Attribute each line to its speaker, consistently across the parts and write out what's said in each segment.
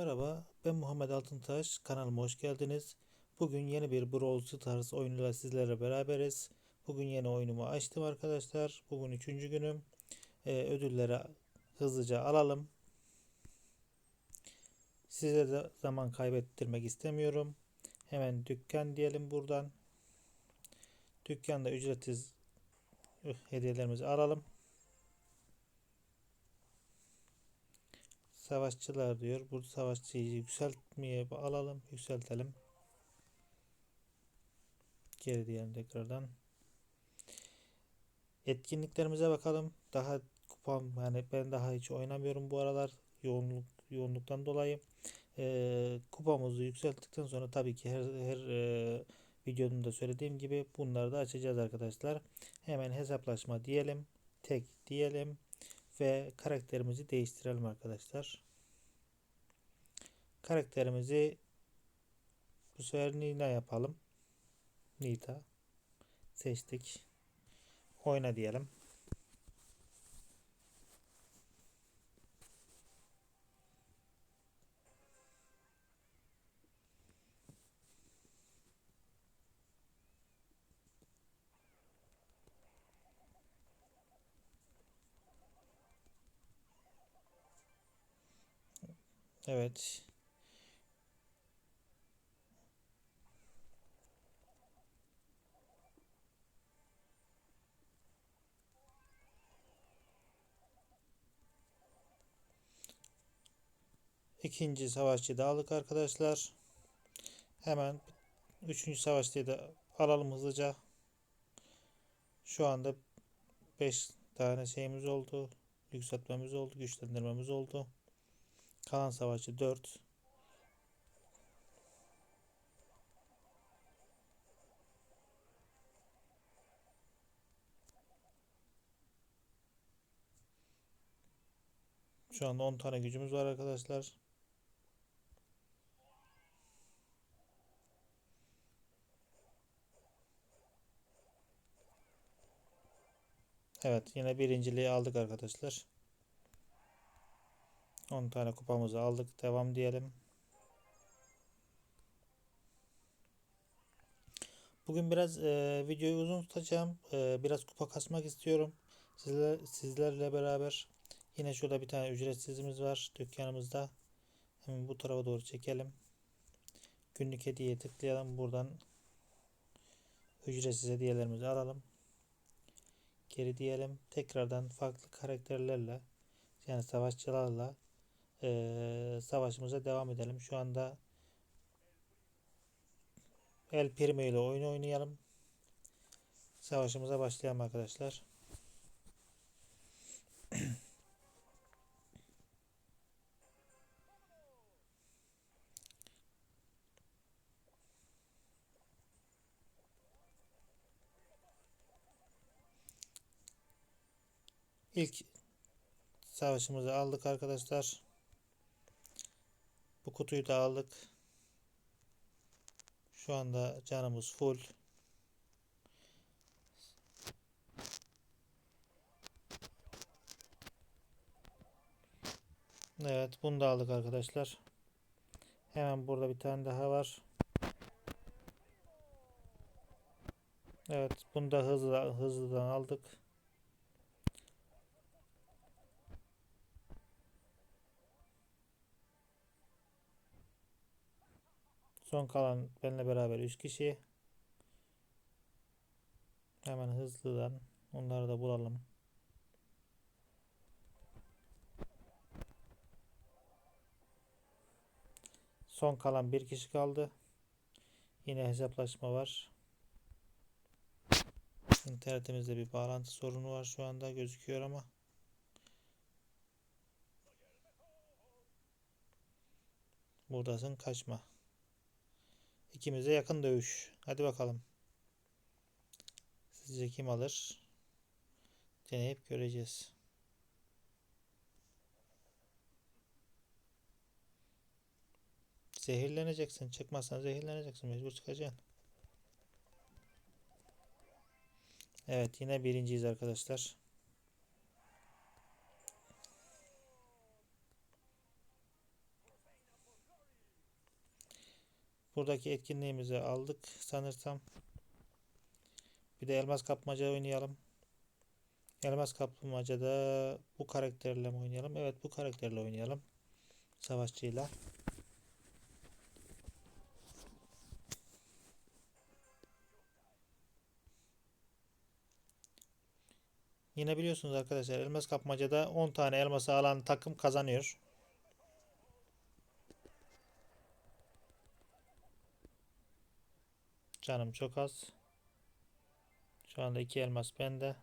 Speaker 1: Merhaba, ben Muhammed Altıntaş. Kanalıma hoş geldiniz. Bugün yeni bir Brawl Stars oyunuyla sizlerle beraberiz. Bugün yeni oyunumu açtım arkadaşlar. Bugün üçüncü günüm. Ee, ödülleri hızlıca alalım. Size de zaman kaybettirmek istemiyorum. Hemen dükkan diyelim buradan. Dükkanda ücretsiz üh, hediyelerimizi alalım. Savaşçılar diyor. Bu savaşçıyı yükseltmeye alalım. Yükseltelim. Geri diyelim tekrardan. Etkinliklerimize bakalım. Daha kupam yani ben daha hiç oynamıyorum bu aralar. Yoğunluk yoğunluktan dolayı. Ee, kupamızı yükselttikten sonra tabii ki her, her e, videomda da söylediğim gibi bunları da açacağız arkadaşlar. Hemen hesaplaşma diyelim. Tek diyelim ve karakterimizi değiştirelim arkadaşlar. Karakterimizi bu sefer Nina yapalım. Nita seçtik. Oyna diyelim. Evet. İkinci savaşçıyı da aldık arkadaşlar. Hemen üçüncü savaşçıyı da alalım hızlıca. Şu anda 5 tane şeyimiz oldu. Yükseltmemiz oldu. Güçlendirmemiz oldu. Kalan savaşçı 4. Şu anda 10 tane gücümüz var arkadaşlar. Evet yine birinciliği aldık arkadaşlar. 10 tane kupamızı aldık. Devam diyelim. Bugün biraz e, videoyu uzun tutacağım. E, biraz kupa kasmak istiyorum. Sizler, sizlerle beraber. Yine şurada bir tane ücretsizimiz var dükkanımızda. Hemen bu tarafa doğru çekelim. Günlük hediye tıklayalım. Buradan ücretsiz hediyelerimizi alalım. Geri diyelim. Tekrardan farklı karakterlerle yani savaşçılarla e, savaşımıza devam edelim. Şu anda El Primo ile oyun oynayalım. Savaşımıza başlayalım arkadaşlar. İlk savaşımızı aldık arkadaşlar. Bu kutuyu da aldık. Şu anda canımız full. Evet bunu da aldık arkadaşlar. Hemen burada bir tane daha var. Evet bunu da hızlı hızlıdan aldık. Son kalan benimle beraber 3 kişi. Hemen hızlıdan onları da bulalım. Son kalan bir kişi kaldı. Yine hesaplaşma var. İnternetimizde bir bağlantı sorunu var şu anda gözüküyor ama. Buradasın kaçma. İkimize yakın dövüş. Hadi bakalım. Sizce kim alır? Deneyip göreceğiz. Zehirleneceksin. Çıkmazsan zehirleneceksin. Mecbur çıkacaksın. Evet yine birinciyiz arkadaşlar. Buradaki etkinliğimizi aldık sanırsam. Bir de elmas kapmaca oynayalım. Elmas kapmacada bu karakterle mi oynayalım? Evet bu karakterle oynayalım. Savaşçıyla. Yine biliyorsunuz arkadaşlar elmas kapmacada 10 tane elması alan takım kazanıyor. Canım çok az. Şu anda iki elmas bende.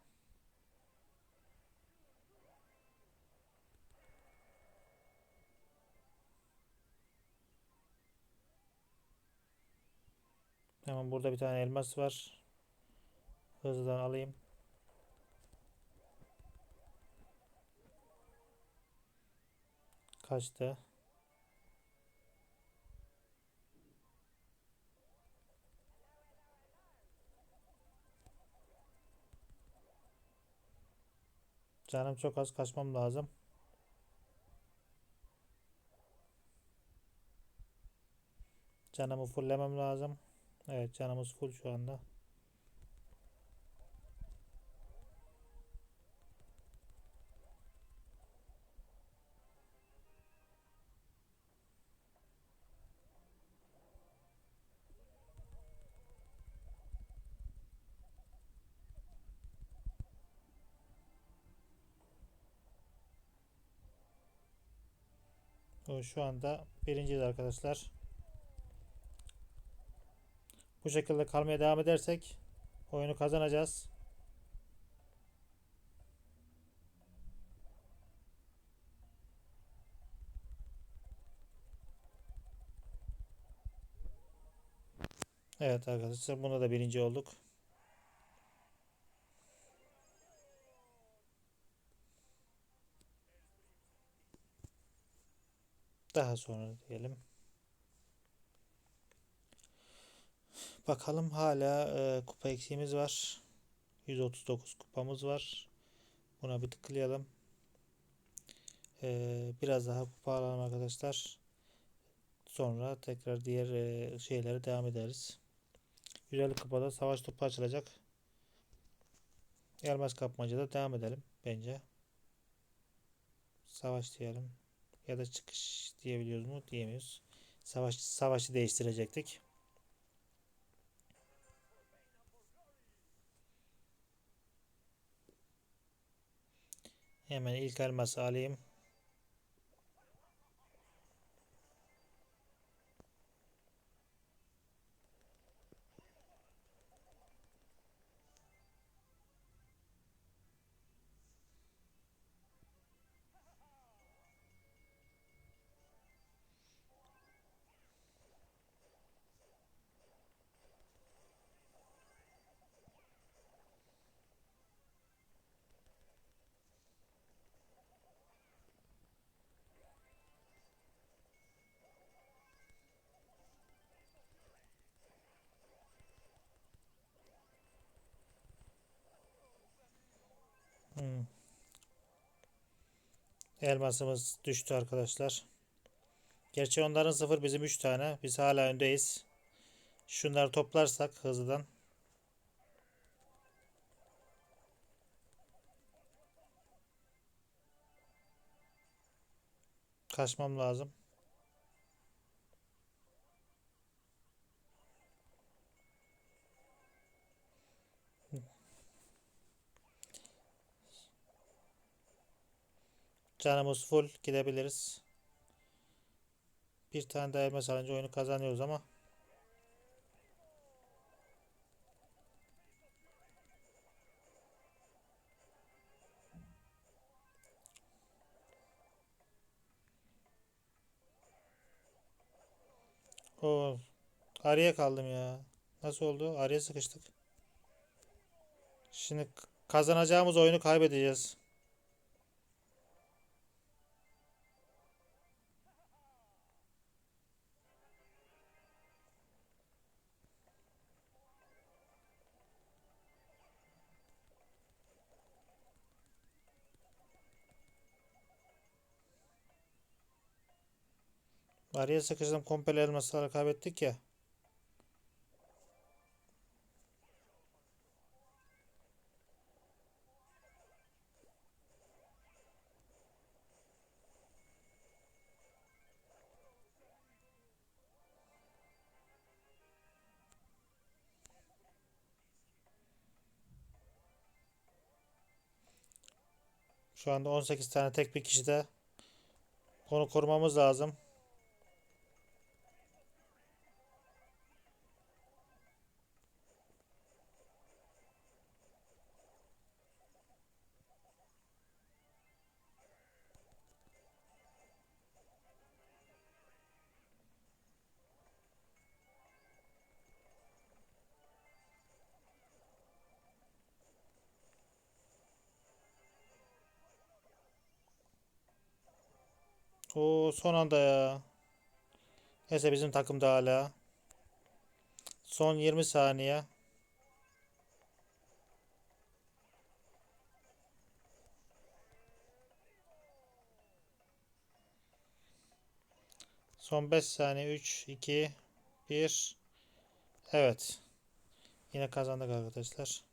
Speaker 1: Hemen burada bir tane elmas var. Hızlıdan alayım. Kaçtı? Canım çok az kaçmam lazım. Canımı fulllemem lazım. Evet canımız full şu anda. Şu anda birinciyiz arkadaşlar. Bu şekilde kalmaya devam edersek oyunu kazanacağız. Evet arkadaşlar bunda da birinci olduk. Daha sonra diyelim. Bakalım hala e, kupa eksiğimiz var. 139 kupamız var. Buna bir tıklayalım. E, biraz daha kupa alalım arkadaşlar. Sonra tekrar diğer e, şeylere devam ederiz. 150 kupada savaş topu açılacak. Elmas kapmacada devam edelim bence. Savaş diyelim. Ya da çıkış diyebiliyoruz mu? Diyemiyoruz. Savaş, savaşı değiştirecektik. Hemen ilk elması alayım. Hmm. Elmasımız düştü arkadaşlar. Gerçi onların sıfır bizim 3 tane. Biz hala öndeyiz. Şunları toplarsak hızlıdan. Kaçmam lazım. Canımız full gidebiliriz. Bir tane daha elmas alınca oyunu kazanıyoruz ama o araya kaldım ya. Nasıl oldu? Araya sıkıştık. Şimdi kazanacağımız oyunu kaybedeceğiz. Var ya sıkıştım komple elmasları kaybettik ya. Şu anda 18 tane tek bir kişide onu korumamız lazım. O son anda ya. Neyse bizim takımda hala. Son 20 saniye. Son 5 saniye. 3, 2, 1. Evet. Yine kazandık arkadaşlar.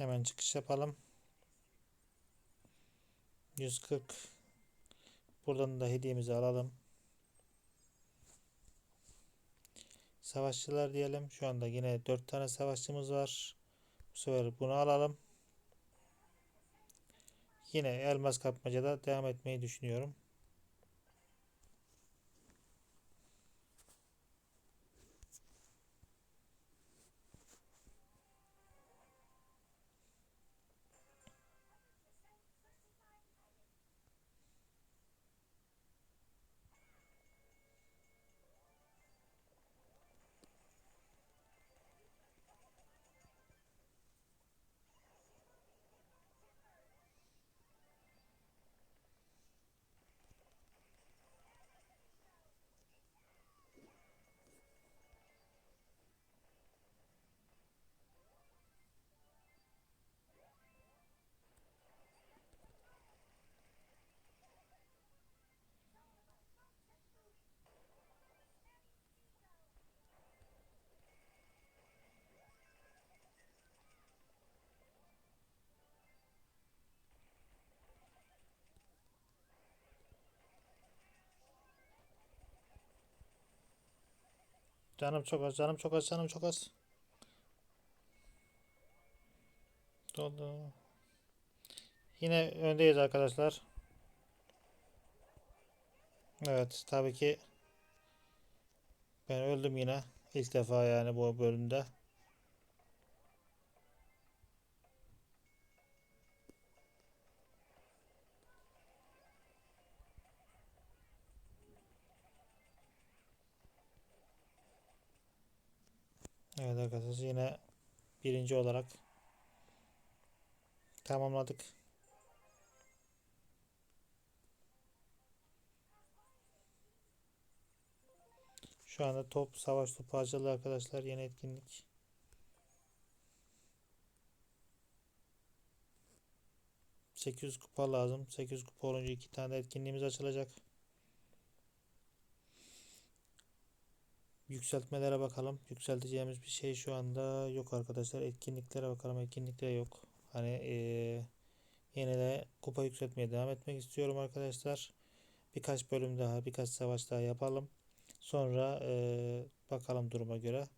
Speaker 1: Hemen çıkış yapalım. 140 Buradan da hediyemizi alalım. Savaşçılar diyelim. Şu anda yine 4 tane savaşçımız var. Bu sefer bunu alalım. Yine elmas kapmacada devam etmeyi düşünüyorum. Canım çok az, canım çok az, canım çok az. Doldu. Yine öndeyiz arkadaşlar. Evet, tabii ki ben öldüm yine. İlk defa yani bu bölümde. Evet arkadaşlar yine birinci olarak tamamladık. Şu anda top savaş topu harcalı arkadaşlar yeni etkinlik. ...800 kupa lazım. 800 kupa olunca iki tane etkinliğimiz açılacak. Yükseltmelere bakalım. Yükselteceğimiz bir şey şu anda yok arkadaşlar. Etkinliklere bakalım. Etkinlikler yok. Hani ee, yine de kupa yükseltmeye devam etmek istiyorum arkadaşlar. Birkaç bölüm daha, birkaç savaş daha yapalım. Sonra ee, bakalım duruma göre.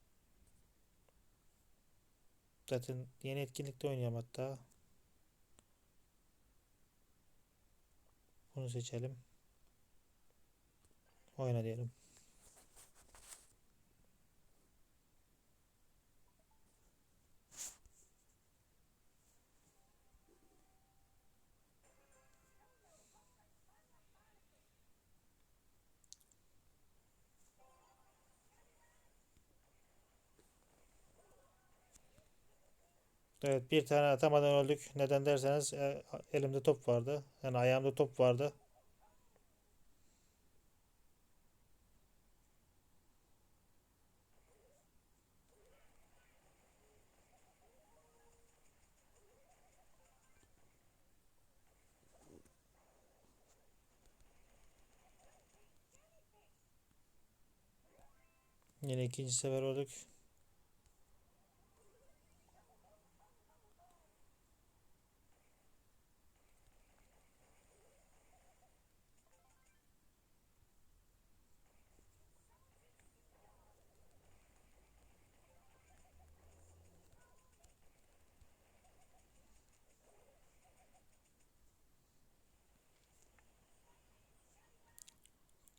Speaker 1: Zaten yeni etkinlikte oynayalım hatta. Bunu seçelim. Oyna diyelim. Evet bir tane atamadan öldük. Neden derseniz e, elimde top vardı. Yani ayağımda top vardı. Yine ikinci sefer olduk.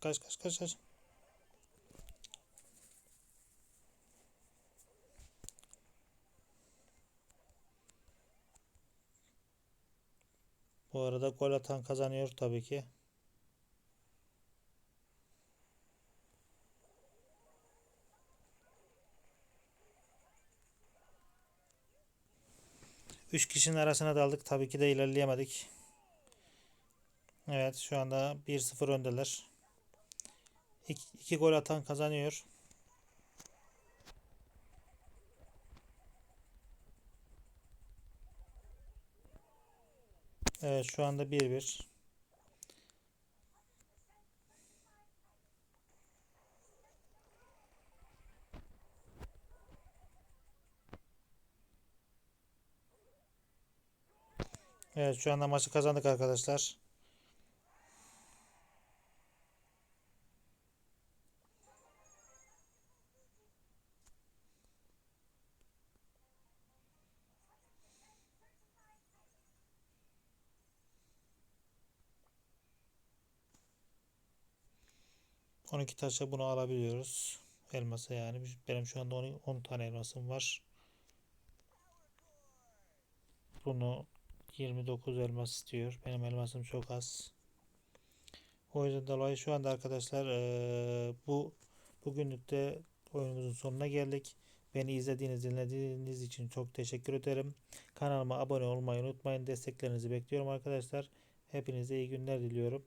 Speaker 1: Kaç kaç kaç kaç. Bu arada gol atan kazanıyor tabii ki. Üç kişinin arasına daldık. Tabii ki de ilerleyemedik. Evet şu anda 1-0 öndeler. 2 gol atan kazanıyor. Evet şu anda 1-1. Evet şu anda maçı kazandık arkadaşlar. On iki taşla bunu alabiliyoruz. Elması yani. Benim şu anda 10 tane elmasım var. Bunu 29 elmas istiyor. Benim elmasım çok az. O yüzden dolayı şu anda arkadaşlar eee, bu bugünlük de oyunumuzun sonuna geldik. Beni izlediğiniz, dinlediğiniz için çok teşekkür ederim. Kanalıma abone olmayı unutmayın. Desteklerinizi bekliyorum arkadaşlar. Hepinize iyi günler diliyorum.